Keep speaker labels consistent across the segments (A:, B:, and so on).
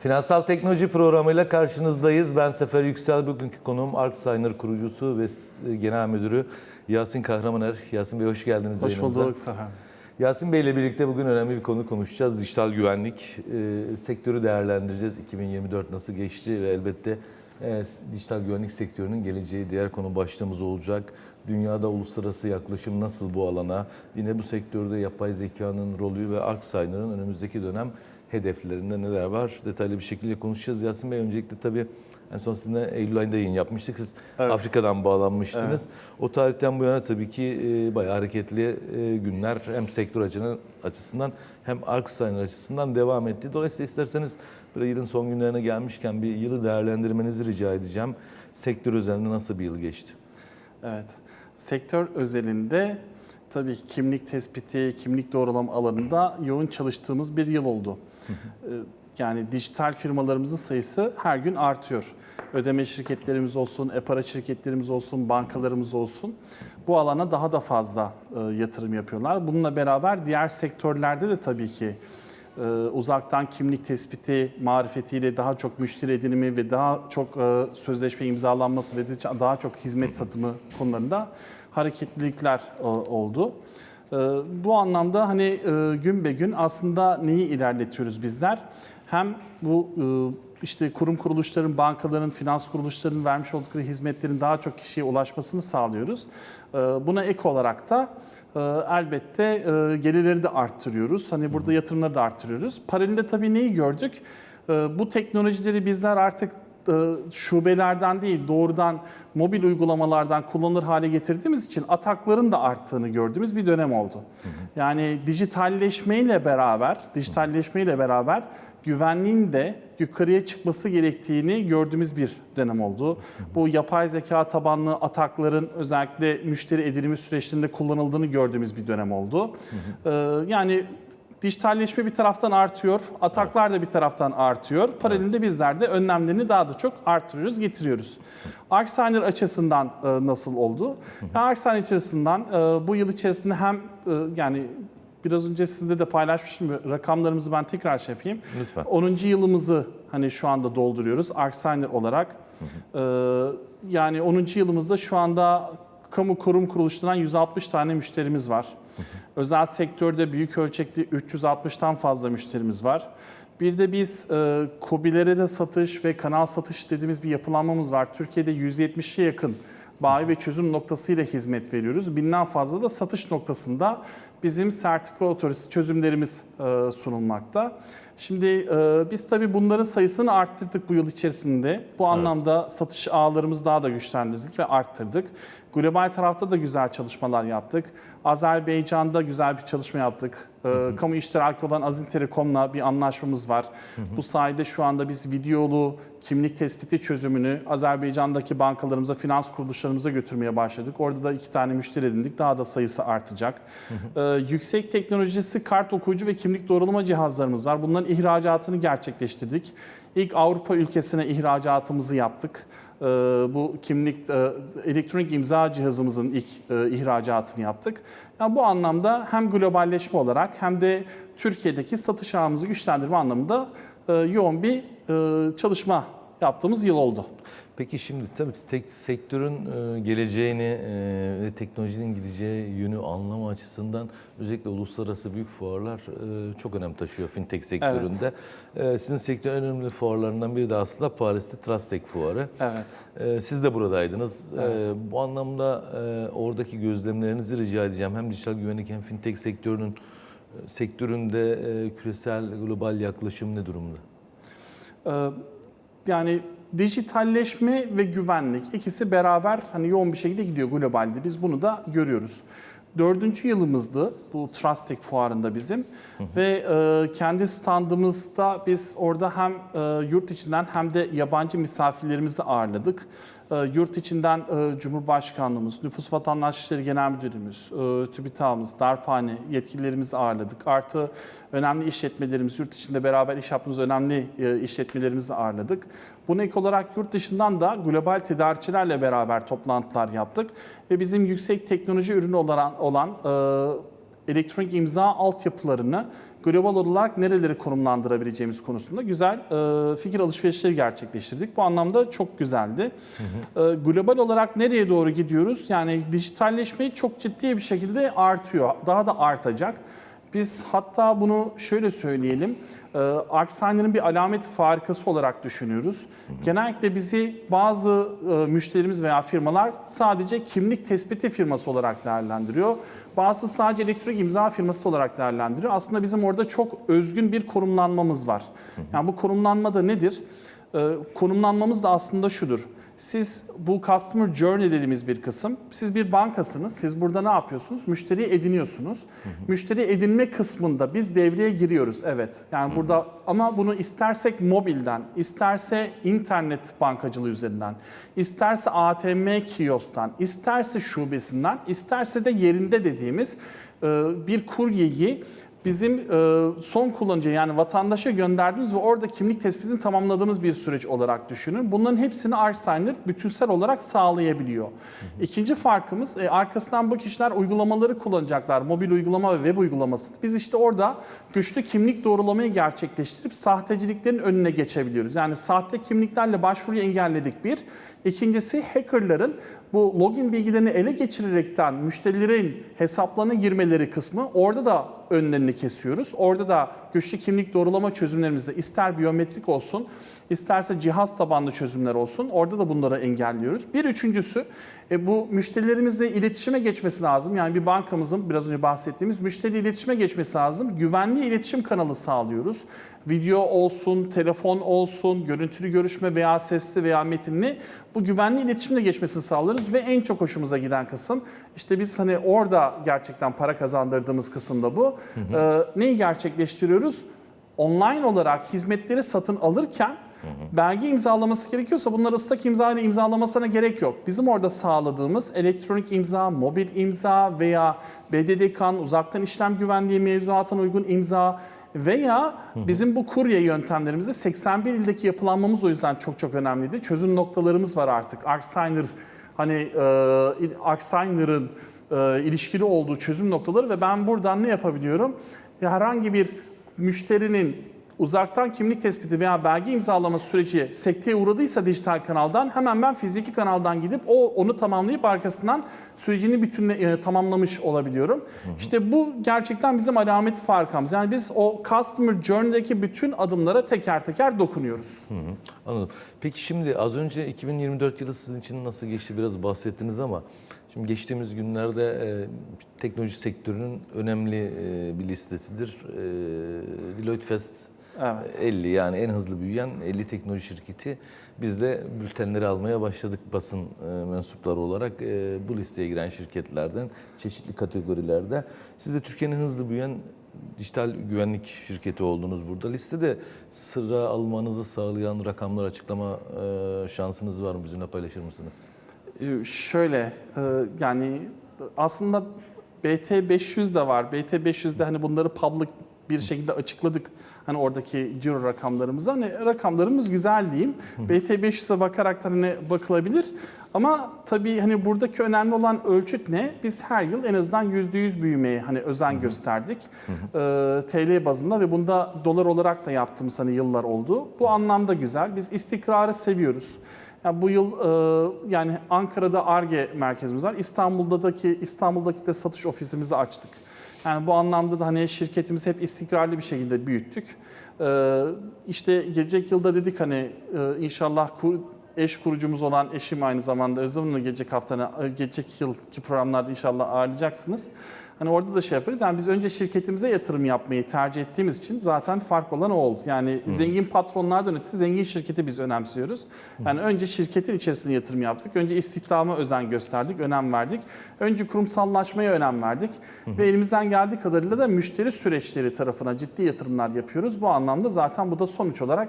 A: Finansal Teknoloji programıyla karşınızdayız. Ben Sefer Yüksel. Bugünkü konuğum Arcsigner kurucusu ve genel müdürü Yasin Kahramaner. Yasin Bey hoş geldiniz
B: Hoş bulduk Sefer.
A: Yasin Bey ile birlikte bugün önemli bir konu konuşacağız. Dijital güvenlik. Ee, sektörü değerlendireceğiz. 2024 nasıl geçti ve elbette e, dijital güvenlik sektörünün geleceği diğer konu başlığımız olacak. Dünyada uluslararası yaklaşım nasıl bu alana? Yine bu sektörde yapay zekanın rolü ve Arcsigner'ın önümüzdeki dönem hedeflerinde neler var? Detaylı bir şekilde konuşacağız. Yasin Bey öncelikle tabii en son sizinle Eylül ayında yayın yapmıştık. Siz
B: Evet.
A: Afrika'dan bağlanmıştınız. O tarihten bu yana tabii ki e, bayağı hareketli e, günler hem sektör açısından hem Arcsigner açısından devam etti. Dolayısıyla isterseniz böyle yılın son günlerine gelmişken bir yılı değerlendirmenizi rica edeceğim. Sektör üzerinde nasıl bir yıl geçti?
B: Evet. Sektör özelinde tabii ki kimlik tespiti, kimlik doğrulama alanında yoğun çalıştığımız bir yıl oldu. Ee, Yani dijital firmalarımızın sayısı her gün artıyor. Ödeme şirketlerimiz olsun, e-para şirketlerimiz olsun, bankalarımız olsun. Bu alana daha da fazla e, yatırım yapıyorlar. Bununla beraber diğer sektörlerde de tabii ki e, uzaktan kimlik tespiti marifetiyle daha çok müşteri edinimi ve daha çok e, sözleşme imzalanması ve daha çok hizmet satımı konularında hareketlilikler e, oldu. Bu anlamda hani gün be gün aslında neyi ilerletiyoruz bizler? Hem bu işte kurum kuruluşların, bankaların, finans kuruluşlarının vermiş oldukları hizmetlerin daha çok kişiye ulaşmasını sağlıyoruz. Buna ek olarak da elbette e, gelirleri de arttırıyoruz. Hani burada yatırımları da arttırıyoruz. Paralelde tabii neyi gördük? E, Bu teknolojileri bizler artık e, şubelerden değil doğrudan mobil uygulamalardan kullanılır hale getirdiğimiz için atakların da arttığını gördüğümüz bir dönem oldu. Yani dijitalleşmeyle beraber, dijitalleşmeyle beraber güvenliğin de yukarıya çıkması gerektiğini gördüğümüz bir dönem oldu. Bu yapay zeka tabanlı atakların özellikle müşteri edinimi süreçlerinde kullanıldığını gördüğümüz bir dönem oldu. Ee, Yani dijitalleşme bir taraftan artıyor, ataklar da bir taraftan artıyor. Paralelinde bizler de önlemlerini daha da çok artırıyoruz, getiriyoruz. Arcsigner açısından e, nasıl oldu? Arcsigner açısından e, bu yıl içerisinde hem e, yani biraz önce sizinle de paylaşmıştım rakamlarımızı ben tekrar şey yapayım.
A: Lütfen.
B: 10. yılımızı hani şu anda dolduruyoruz Arcsigner olarak. Ee, yani 10. yılımızda şu anda kamu kurum kuruluşlarından 160 tane müşterimiz var. Özel sektörde büyük ölçekli 360'tan fazla müşterimiz var. Bir de biz e, KOBİ'lere de satış ve kanal satış dediğimiz bir yapılanmamız var. Türkiye'de 170'e yakın bayi ve çözüm noktasıyla hizmet veriyoruz. Binden fazla da satış noktasında bizim sertifika otorisi çözümlerimiz e, sunulmakta. Şimdi e, biz tabii bunların sayısını arttırdık bu yıl içerisinde. Bu anlamda satış ağlarımızı daha da güçlendirdik ve arttırdık. Global tarafta da güzel çalışmalar yaptık. Azerbaycan'da güzel bir çalışma yaptık. E, kamu iştiraki olan Azin Telekom'la bir anlaşmamız var. Bu sayede şu anda biz videolu kimlik tespiti çözümünü Azerbaycan'daki bankalarımıza, finans kuruluşlarımıza götürmeye başladık. Orada da iki tane müşteri edindik. Daha da sayısı artacak. Ee, yüksek teknolojisi kart okuyucu ve kimlik doğrulama cihazlarımız var. Bunların ihracatını gerçekleştirdik. İlk Avrupa ülkesine ihracatımızı yaptık. Ee, bu kimlik, e, elektronik imza cihazımızın ilk e, ihracatını yaptık. Yani bu anlamda hem globalleşme olarak hem de Türkiye'deki satış ağımızı güçlendirme anlamında e, yoğun bir çalışma yaptığımız yıl oldu.
A: Peki şimdi tabii tek sektörün e, geleceğini e, ve teknolojinin gideceği yönü anlama açısından özellikle uluslararası büyük fuarlar e, çok önem taşıyor fintech sektöründe. E, Sizin sektörün önemli fuarlarından biri de aslında Paris'te Trustech fuarı.
B: Evet.
A: Siz de buradaydınız.
B: Evet.
A: Bu anlamda oradaki gözlemlerinizi rica edeceğim. Hem dijital güvenlik hem fintech sektörünün sektöründe küresel global yaklaşım ne durumda?
B: Yani dijitalleşme ve güvenlik ikisi beraber hani yoğun bir şekilde gidiyor globalde. Biz bunu da görüyoruz. Dördüncü yılımızdı bu Trustech fuarında bizim ve e, kendi standımızda biz orada hem e, yurt içinden hem de yabancı misafirlerimizi ağırladık. E, yurt içinden e, Cumhurbaşkanlığımız, Nüfus Vatandaş İşleri Genel Müdürümüz, e, TÜBİTAK'ımız, Darphane yetkililerimizi ağırladık. Artı önemli işletmelerimiz, yurt içinde beraber iş yaptığımız önemli e, işletmelerimizi ağırladık. Buna ek olarak yurt dışından da global tedarikçilerle beraber toplantılar yaptık. Ve bizim yüksek teknoloji ürünü olan, olan elektronik imza altyapılarını global olarak nereleri konumlandırabileceğimiz konusunda güzel e, fikir alışverişleri gerçekleştirdik. Bu anlamda çok güzeldi. E, global olarak nereye doğru gidiyoruz? Yani dijitalleşmeyi çok ciddi bir şekilde artıyor. Daha da artacak. Biz hatta bunu şöyle söyleyelim. E, ArcSigner'ın bir alamet farikası olarak düşünüyoruz. Genellikle bizi bazı e, müşterimiz veya firmalar sadece kimlik tespiti firması olarak değerlendiriyor. Bazısı sadece elektronik imza firması olarak değerlendiriyor. Aslında bizim orada çok özgün bir konumlanmamız var. Yani bu konumlanma da nedir? E, konumlanmamız da aslında şudur. Siz bu customer journey dediğimiz bir kısım. Siz bir bankasınız. Siz burada ne yapıyorsunuz? Müşteriyi ediniyorsunuz. Müşteri edinme kısmında biz devreye giriyoruz. Evet. Yani burada ama bunu istersek mobilden, isterse internet bankacılığı üzerinden, isterse ATM kiosktan, isterse şubesinden, isterse de yerinde dediğimiz e, bir kuryeyi bizim e, son kullanıcıya yani vatandaşa gönderdiğimiz ve orada kimlik tespitini tamamladığımız bir süreç olarak düşünün. Bunların hepsini ArcSigner bütünsel olarak sağlayabiliyor. İkinci farkımız e, arkasından bu kişiler uygulamaları kullanacaklar. Mobil uygulama ve web uygulaması. Biz işte orada güçlü kimlik doğrulamayı gerçekleştirip sahteciliklerin önüne geçebiliyoruz. Yani sahte kimliklerle başvuruyu engelledik bir. İkincisi hackerların bu login bilgilerini ele geçirerekten müşterilerin hesaplarına girmeleri kısmı orada da önlerini kesiyoruz. Orada da güçlü kimlik doğrulama çözümlerimizde ister biyometrik olsun, isterse cihaz tabanlı çözümler olsun. Orada da bunları engelliyoruz. Bir üçüncüsü e, bu müşterilerimizle iletişime geçmesi lazım. Yani bir bankamızın biraz önce bahsettiğimiz müşteri iletişime geçmesi lazım. Güvenli iletişim kanalı sağlıyoruz. Video olsun, telefon olsun, görüntülü görüşme veya sesli veya metinli bu güvenli iletişimle geçmesini sağlarız ve en çok hoşumuza giden kısım işte biz hani orada gerçekten para kazandırdığımız kısım da bu. Ee, neyi gerçekleştiriyoruz? Online olarak hizmetleri satın alırken belge imzalaması gerekiyorsa bunları ıslak imza ile imzalamasına gerek yok. Bizim orada sağladığımız elektronik imza, mobil imza veya BDDK'nın uzaktan işlem güvenliği mevzuatına uygun imza veya bizim bu kurye yöntemlerimizde 81 ildeki yapılanmamız o yüzden çok çok önemliydi. Çözüm noktalarımız var artık. ArcSigner hani e, ArcSigner'ın e, ilişkili olduğu çözüm noktaları ve ben buradan ne yapabiliyorum? Ya Herhangi bir müşterinin uzaktan kimlik tespiti veya belge imzalaması süreci sekteye uğradıysa dijital kanaldan hemen ben fiziki kanaldan gidip o onu tamamlayıp arkasından sürecini bütünle e, tamamlamış olabiliyorum. İşte bu gerçekten bizim alamet farkımız. Yani biz o customer journey'deki bütün adımlara teker teker dokunuyoruz.
A: Hı, Anladım. Peki şimdi az önce 2024 yılı sizin için nasıl geçti biraz bahsettiniz ama şimdi geçtiğimiz günlerde e, teknoloji sektörünün önemli e, bir listesidir. E, Deloitte Fest
B: Evet.
A: 50 yani en hızlı büyüyen 50 teknoloji şirketi. Biz de bültenleri almaya başladık basın e, mensupları olarak e, bu listeye giren şirketlerden çeşitli kategorilerde. Siz de Türkiye'nin hızlı büyüyen dijital güvenlik şirketi oldunuz burada. Listede sıra almanızı sağlayan rakamlar açıklama e, şansınız var mı? Bizimle paylaşır mısınız?
B: Ee, Şöyle yani aslında BT 500 de var. BT 500'de hani bunları public bir şekilde açıkladık. Hani oradaki ciro rakamlarımızı. Hani rakamlarımız güzel diyeyim. BT 500'e bakarak da hani bakılabilir. Ama tabii hani buradaki önemli olan ölçüt ne? Biz her yıl en azından %100 büyümeye hani özen gösterdik. Ee, TL bazında ve bunda dolar olarak da yaptığımız hani yıllar oldu. Bu anlamda güzel. Biz istikrarı seviyoruz. Ya bu yıl e, yani Ankara'da ARGE merkezimiz var. İstanbul'daki İstanbul'daki de satış ofisimizi açtık. Yani bu anlamda da hani şirketimizi hep istikrarlı bir şekilde büyüttük. E, işte gelecek yılda dedik hani e, inşallah eş kurucumuz olan eşim aynı zamanda Özlem'le gelecek haftanı, e, gelecek yılki programlarda inşallah ağırlayacaksınız. Hani orada da şey yaparız. Yani biz önce şirketimize yatırım yapmayı tercih ettiğimiz için zaten fark olan o oldu. Yani zengin patronlardan öte zengin şirketi biz önemsiyoruz. Yani önce şirketin içerisine yatırım yaptık. Önce istihdama özen gösterdik, önem verdik. Önce kurumsallaşmaya önem verdik. Ve elimizden geldiği kadarıyla da müşteri süreçleri tarafına ciddi yatırımlar yapıyoruz. Bu anlamda zaten bu da sonuç olarak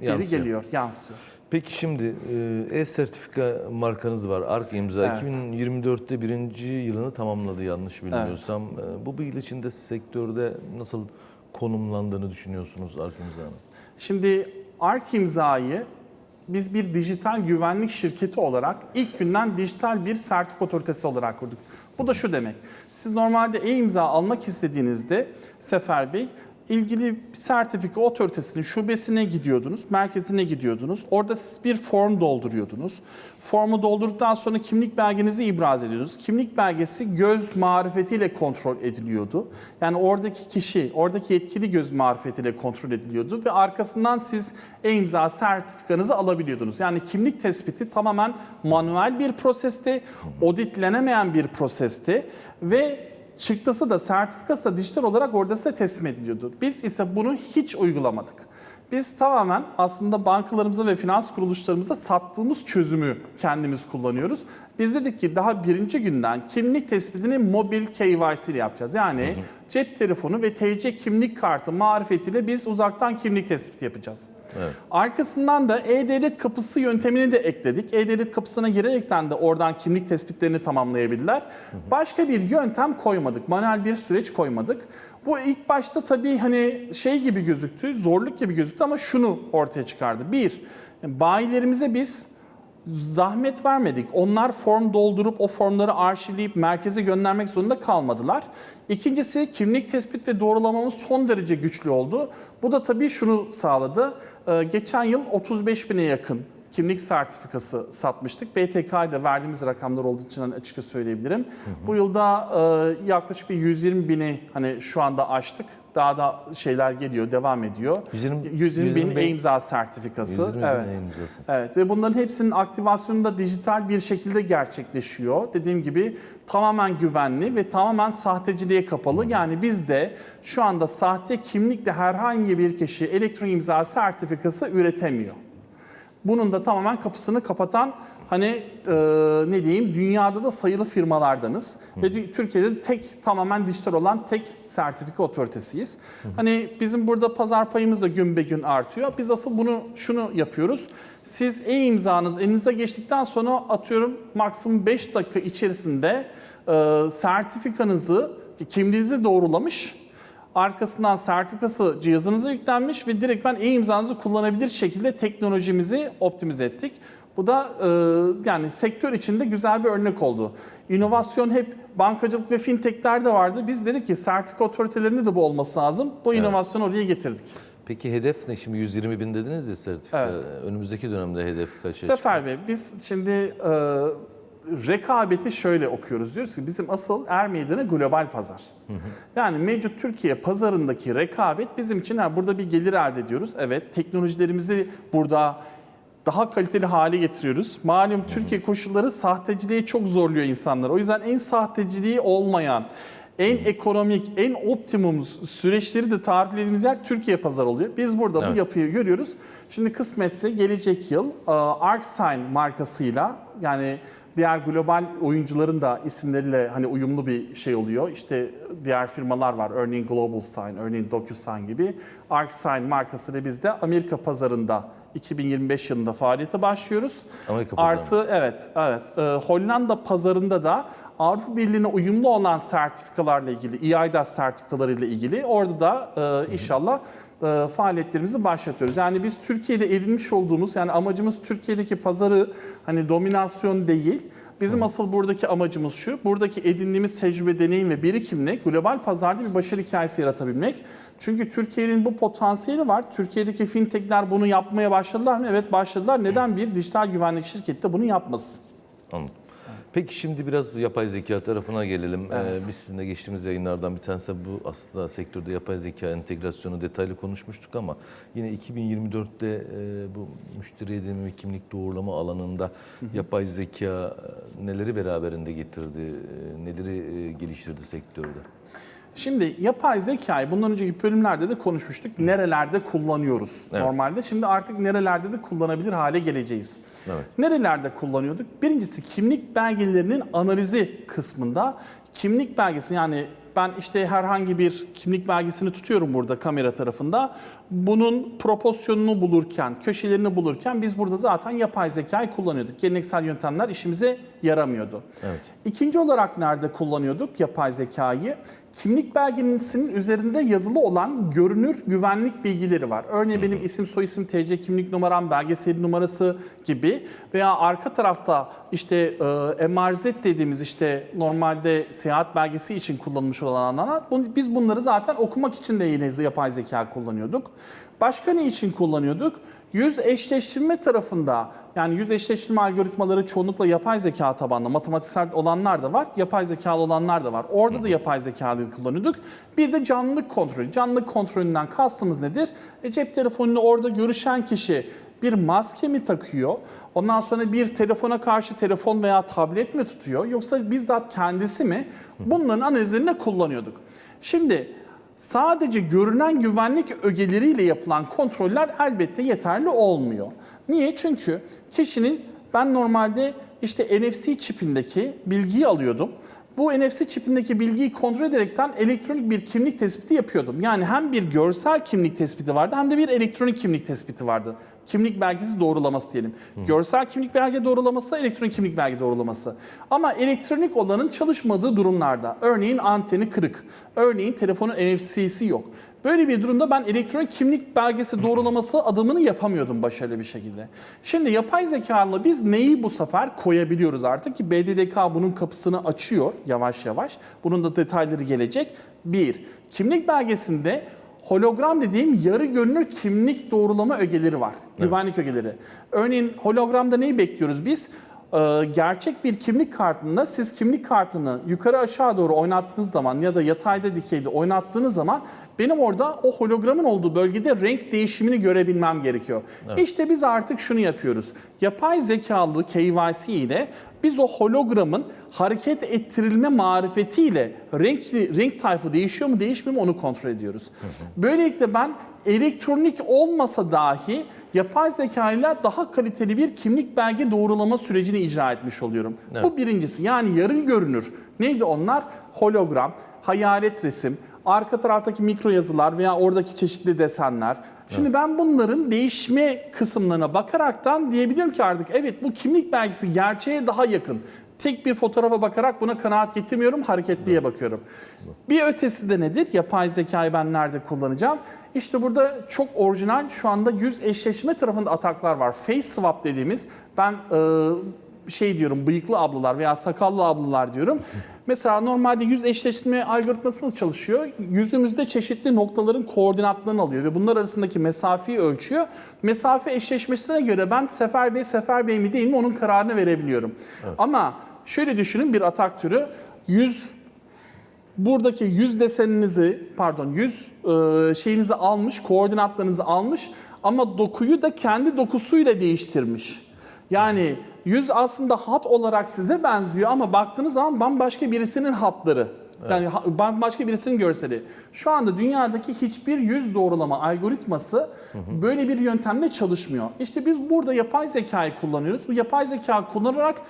B: geri
A: Yansıyor.
B: geliyor, yansıyor.
A: Peki şimdi e, e-sertifika markanız var. ARK imza.
B: Evet.
A: 2024'te birinci yılını tamamladı yanlış bilmiyorsam. E, Bu bir yıl içinde sektörde nasıl konumlandığını düşünüyorsunuz ARK imzanın?
B: Şimdi ARK imzayı Biz bir dijital güvenlik şirketi olarak ilk günden dijital bir sertifika otoritesi olarak kurduk. Bu da şu demek. Siz normalde e-imza almak istediğinizde Sefer Bey ilgili sertifika otoritesinin şubesine gidiyordunuz, merkezine gidiyordunuz. Orada siz bir form dolduruyordunuz. Formu doldurduktan sonra kimlik belgenizi ibraz ediyordunuz. Kimlik belgesi göz marifetiyle kontrol ediliyordu. Yani oradaki kişi, oradaki yetkili göz marifetiyle kontrol ediliyordu ve arkasından siz e-imza sertifikanızı alabiliyordunuz. Yani kimlik tespiti tamamen manuel bir prosesti, auditlenemeyen bir prosesti ve çıktısı da sertifikası da dijital olarak orada size teslim ediliyordu. Biz ise bunu hiç uygulamadık. Biz tamamen aslında bankalarımıza ve finans kuruluşlarımıza sattığımız çözümü kendimiz kullanıyoruz. Biz dedik ki daha birinci günden kimlik tespitini mobil KYC ile yapacağız. Yani cep telefonu ve TC kimlik kartı marifetiyle biz uzaktan kimlik tespiti yapacağız.
A: Evet.
B: Arkasından da E-Devlet Kapısı yöntemini de ekledik. E-Devlet Kapısı'na girerekten de oradan kimlik tespitlerini tamamlayabilirler. Başka bir yöntem koymadık. Manuel bir süreç koymadık. Bu ilk başta tabii hani şey gibi gözüktü, zorluk gibi gözüktü ama şunu ortaya çıkardı. Bir, bayilerimize biz zahmet vermedik. Onlar form doldurup o formları arşivleyip merkeze göndermek zorunda kalmadılar. İkincisi kimlik tespit ve doğrulamamız son derece güçlü oldu. Bu da tabii şunu sağladı. Ee, Geçen yıl 35 bine yakın kimlik sertifikası satmıştık. BTK'da verdiğimiz rakamlar olduğu için hani açıkça söyleyebilirim. Bu yılda e, yaklaşık bir 120 bini hani şu anda aştık. Daha da şeyler geliyor, devam ediyor.
A: 120
B: 120 bin
A: 120 bin-
B: e-imza sertifikası.
A: 120 bin
B: evet.
A: e-imzası.
B: Evet ve bunların hepsinin aktivasyonu da dijital bir şekilde gerçekleşiyor. Dediğim gibi tamamen güvenli ve tamamen sahteciliğe kapalı. Yani bizde şu anda sahte kimlikle herhangi bir kişi elektronik imza sertifikası üretemiyor. Bunun da tamamen kapısını kapatan hani e, ne diyeyim dünyada da sayılı firmalardanız ve dü- Türkiye'de de tek tamamen dijital olan tek sertifika otoritesiyiz. Hani bizim burada pazar payımız da gün be gün artıyor. Biz asıl bunu şunu yapıyoruz. Siz e-imzanız elinize geçtikten sonra atıyorum maksimum 5 dakika içerisinde e, sertifikanızı kimliğinizi doğrulamış Arkasından sertifikası cihazınıza yüklenmiş ve direkt ben e-imzanızı kullanabilir şekilde teknolojimizi optimize ettik. Bu da e, yani sektör içinde güzel bir örnek oldu. İnovasyon hep bankacılık ve fintechlerde vardı. Biz dedik ki sertifika otoritelerinde de bu olması lazım. Bu inovasyonu oraya getirdik.
A: Peki hedef ne? Şimdi 120 bin dediniz ya sertifika.
B: Evet.
A: Önümüzdeki dönemde hedef kaça
B: Sefer Bey biz şimdi e, rekabeti şöyle okuyoruz. Diyoruz ki bizim asıl er meydanı global pazar. Yani mevcut Türkiye pazarındaki rekabet bizim için ha, burada bir gelir elde ediyoruz. Evet teknolojilerimizi burada daha kaliteli hale getiriyoruz. Malum Türkiye koşulları sahteciliğe çok zorluyor insanları. O yüzden en sahteciliği olmayan, en ekonomik, en optimum süreçleri de tariflediğimiz yer Türkiye pazarı oluyor. Biz burada
A: Evet.
B: bu yapıyı görüyoruz. Şimdi kısmetse gelecek yıl e, ArcSign markasıyla yani diğer global oyuncuların da isimleriyle hani uyumlu bir şey oluyor. İşte diğer firmalar var. Örneğin Global Sign, örneğin DocuSign gibi. ArcSign markasıyla biz de Amerika pazarında 2025 yılında faaliyete başlıyoruz.
A: Amerika pazarı.
B: Artı evet, evet. E, Hollanda pazarında da Avrupa Birliği'ne uyumlu olan sertifikalarla ilgili, EIDAS sertifikalarıyla ilgili orada da e, inşallah e, faaliyetlerimizi başlatıyoruz. Yani biz Türkiye'de edinmiş olduğumuz, yani amacımız Türkiye'deki pazarı hani dominasyon değil, Bizim asıl buradaki amacımız şu, buradaki edindiğimiz tecrübe, deneyim ve birikimle global pazarda bir başarı hikayesi yaratabilmek. Çünkü Türkiye'nin bu potansiyeli var. Türkiye'deki fintechler bunu yapmaya başladılar mı? Evet başladılar. Neden bir dijital güvenlik şirketi de bunu yapmasın?
A: Anladım. Peki şimdi biraz yapay zeka tarafına gelelim. Ee, biz sizinle geçtiğimiz yayınlardan bir tanesi bu aslında sektörde yapay zeka entegrasyonu detaylı konuşmuştuk ama yine 2024'te e, bu müşteri edinimi ve kimlik doğrulama alanında yapay zeka e, neleri beraberinde getirdi, e, neleri e, geliştirdi sektörde?
B: Şimdi yapay zekayı bundan önceki bölümlerde de konuşmuştuk. Nerelerde kullanıyoruz
A: Evet.
B: normalde. Şimdi artık nerelerde de kullanabilir hale geleceğiz.
A: Evet.
B: Nerelerde kullanıyorduk? Birincisi kimlik belgelerinin analizi kısmında. Kimlik belgesi yani ben işte herhangi bir kimlik belgesini tutuyorum burada kamera tarafında. bunun proporsiyonunu bulurken, köşelerini bulurken biz burada zaten yapay zekayı kullanıyorduk. Geleneksel yöntemler işimize yaramıyordu.
A: Evet.
B: İkinci olarak nerede kullanıyorduk yapay zekayı? Kimlik belgesinin üzerinde yazılı olan görünür güvenlik bilgileri var. Örneğin benim isim, soyisim, TC kimlik numaram, belge seri numarası gibi veya arka tarafta işte e, MRZ dediğimiz işte normalde seyahat belgesi için kullanılmış olan alanlar. Biz bunları zaten okumak için de yine yapay zeka kullanıyorduk. Başka ne için kullanıyorduk? Yüz eşleştirme tarafında yani yüz eşleştirme algoritmaları çoğunlukla yapay zeka tabanlı, matematiksel olanlar da var, yapay zekalı olanlar da var. Orada da yapay zekalı kullanıyorduk. Bir de canlılık kontrolü. Canlılık kontrolünden kastımız nedir? E, cep telefonunu orada görüşen kişi bir maske mi takıyor? Ondan sonra bir telefona karşı telefon veya tablet mi tutuyor? Yoksa bizzat kendisi mi? Bunların analizlerini kullanıyorduk. Şimdi Sadece görünen güvenlik ögeleriyle yapılan kontroller elbette yeterli olmuyor. Niye? Çünkü kişinin ben normalde işte NFC çipindeki bilgiyi alıyordum. Bu NFC çipindeki bilgiyi kontrol ederekten elektronik bir kimlik tespiti yapıyordum. Yani hem bir görsel kimlik tespiti vardı hem de bir elektronik kimlik tespiti vardı. Kimlik belgesi doğrulaması diyelim. Görsel kimlik belge doğrulaması, elektronik kimlik belge doğrulaması. Ama elektronik olanın çalışmadığı durumlarda, örneğin anteni kırık, örneğin telefonun NFC'si yok. Böyle bir durumda ben elektronik kimlik belgesi doğrulaması adımını yapamıyordum başarılı bir şekilde. Şimdi yapay zekalı biz neyi bu sefer koyabiliyoruz artık ki BDDK bunun kapısını açıyor yavaş yavaş. Bunun da detayları gelecek. Bir, kimlik belgesinde hologram dediğim yarı görünür kimlik doğrulama ögeleri var. Güvenlik ögeleri. Örneğin hologramda neyi bekliyoruz biz? Ee, gerçek bir kimlik kartında siz kimlik kartını yukarı aşağı doğru oynattığınız zaman ya da yatayda dikeyde oynattığınız zaman benim orada o hologramın olduğu bölgede renk değişimini görebilmem gerekiyor. İşte biz artık şunu yapıyoruz. Yapay zekalı KYC ile biz o hologramın hareket ettirilme marifetiyle renkli, renk tayfı değişiyor mu değişmiyor mu onu kontrol ediyoruz. Böylelikle ben elektronik olmasa dahi yapay zeka ile daha kaliteli bir kimlik belge doğrulama sürecini icra etmiş oluyorum. Bu birincisi. Yani yarı görünür. Neydi onlar? Hologram, hayalet resim, arka taraftaki mikro yazılar veya oradaki çeşitli desenler. Şimdi ben bunların değişme kısımlarına bakaraktan diyebiliyorum ki artık evet bu kimlik belgesi gerçeğe daha yakın. Tek bir fotoğrafa bakarak buna kanaat getirmiyorum, hareketliye bakıyorum. Bir ötesi de nedir? Yapay zekayı ben nerede kullanacağım? İşte burada çok orijinal şu anda yüz eşleşme tarafında ataklar var. Face swap dediğimiz ben e, şey diyorum bıyıklı ablalar veya sakallı ablalar diyorum. Mesela normalde yüz eşleştirme algoritması nasıl çalışıyor? Yüzümüzde çeşitli noktaların koordinatlarını alıyor ve bunlar arasındaki mesafeyi ölçüyor. Mesafe eşleşmesine göre ben Sefer Bey Sefer Bey mi değil mi onun kararını verebiliyorum. Ama şöyle düşünün bir atak türü yüz buradaki yüz deseninizi pardon yüz e, şeyinizi almış, koordinatlarınızı almış ama dokuyu da kendi dokusuyla değiştirmiş. Yani yüz aslında hat olarak size benziyor ama baktığınız zaman bambaşka birisinin hatları. Yani ha- bambaşka birisinin görseli. Şu anda dünyadaki hiçbir yüz doğrulama algoritması böyle bir yöntemle çalışmıyor. İşte biz burada yapay zekayı kullanıyoruz. Bu yapay zeka kullanarak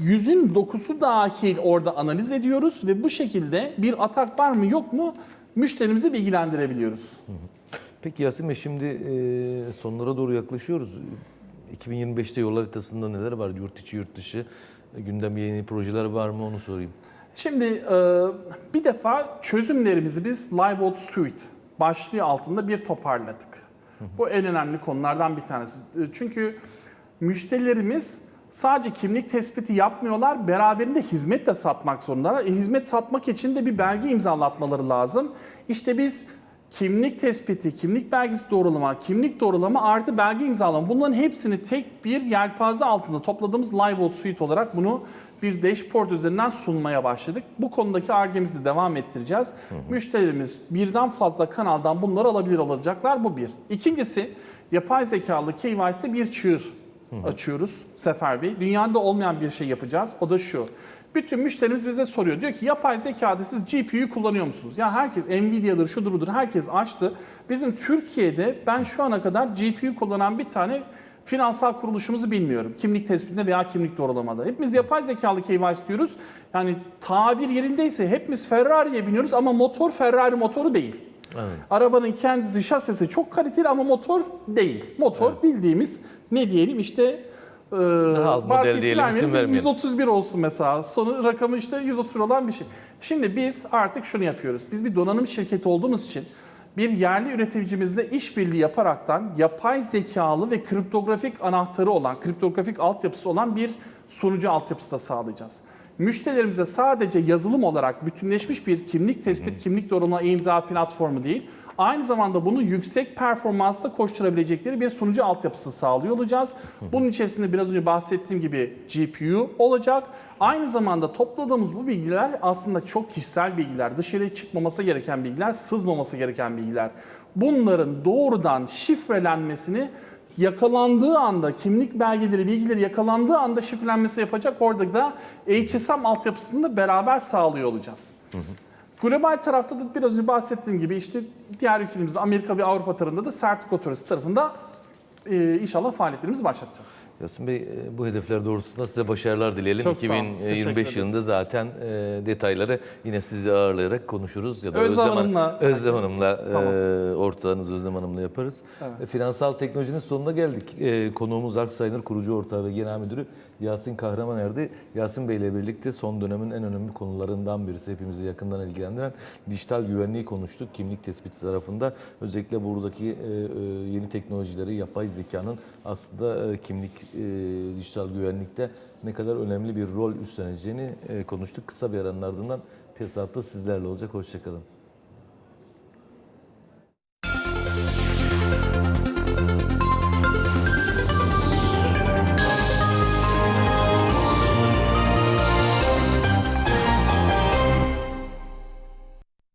B: yüzün dokusu dahil orada analiz ediyoruz ve bu şekilde bir atak var mı yok mu müşterimizi bilgilendirebiliyoruz.
A: Peki Yasin Bey şimdi sonlara doğru yaklaşıyoruz. 2025'te yol haritasında neler var? Yurt içi, yurt dışı e, gündem yeni projeler var mı onu sorayım.
B: Şimdi e, bir defa çözümlerimizi biz LiveOut Suite başlığı altında bir toparladık. Bu en önemli konulardan bir tanesi. E, Çünkü müşterilerimiz sadece kimlik tespiti yapmıyorlar, beraberinde hizmet de satmak zorundalar. E, hizmet satmak için de bir belge imzalatmaları lazım. İşte biz kimlik tespiti, kimlik belgesi doğrulama, kimlik doğrulama artı belge imzalama bunların hepsini tek bir yelpaze altında topladığımız LiveOut Suite olarak bunu bir dashboard üzerinden sunmaya başladık. Bu konudaki argemizi de devam ettireceğiz. Müşterilerimiz birden fazla kanaldan bunları alabilir olacaklar. Bu bir. İkincisi yapay zekalı KYC'de bir çığır açıyoruz Sefer Bey. Dünyada olmayan bir şey yapacağız. O da şu. Bütün müşterimiz bize soruyor. Diyor ki yapay zekada siz GPU'yu kullanıyor musunuz? Ya herkes Nvidia'dır, şudur budur herkes açtı. Bizim Türkiye'de ben şu ana kadar GPU kullanan bir tane finansal kuruluşumuzu bilmiyorum. Kimlik tespitinde veya kimlik doğrulamada. Hepimiz yapay zekalı KYC diyoruz. Yani tabir yerindeyse hepimiz Ferrari'ye biniyoruz ama motor Ferrari motoru değil.
A: Evet.
B: Arabanın kendisi şasisi çok kaliteli ama motor değil. Motor bildiğimiz ne diyelim işte e,
A: model diyelim,
B: vermeyelim,
A: isim vermeyelim.
B: 131 olsun mesela. Sonu rakamı işte 131 olan bir şey. Şimdi biz artık şunu yapıyoruz. Biz bir donanım şirketi olduğumuz için bir yerli üreticimizle işbirliği yaparaktan yapay zekalı ve kriptografik anahtarı olan, kriptografik altyapısı olan bir sunucu altyapısı da sağlayacağız. Müşterilerimize sadece yazılım olarak bütünleşmiş bir kimlik tespit, kimlik doğrulama e-imza platformu değil, aynı zamanda bunu yüksek performansta koşturabilecekleri bir sunucu altyapısı sağlıyor olacağız. Bunun içerisinde biraz önce bahsettiğim gibi GPU olacak. Aynı zamanda topladığımız bu bilgiler aslında çok kişisel bilgiler, dışarıya çıkmaması gereken bilgiler, sızmaması gereken bilgiler. Bunların doğrudan şifrelenmesini yakalandığı anda kimlik belgeleri, bilgileri yakalandığı anda şifrelenmesi yapacak. Orada da HSM altyapısını da beraber sağlıyor olacağız. Global tarafta da biraz önce bahsettiğim gibi işte diğer ülkelerimizde Amerika ve Avrupa tarafında da sertifika otorisi tarafında e, inşallah faaliyetlerimizi başlatacağız.
A: Yasin Bey e, bu hedefler doğrultusunda size başarılar dileyelim.
B: Çok sağ olun. Teşekkür
A: 2025
B: ederiz.
A: yılında zaten e, detayları yine sizi ağırlayarak konuşuruz ya da
B: Özlem
A: Han-
B: Hanım'la-
A: Özlem Hanım'la
B: Tamam.
A: e, ortağınız Özlem Hanım'la yaparız.
B: Evet.
A: E, Finansal teknolojinin sonuna geldik. E, konuğumuz Aksayner kurucu ortağı ve genel müdürü Yasin Kahramaner'di. Yasin Bey ile birlikte son dönemin en önemli konularından birisi hepimizi yakından ilgilendiren dijital güvenliği konuştuk. Kimlik tespiti tarafında özellikle buradaki e, e, yeni teknolojileri, yapay zekanın aslında e, kimlik e, dijital güvenlikte ne kadar önemli bir rol üstleneceğini e, konuştuk. Kısa bir aranın ardından piyasa sizlerle olacak. Hoşçakalın.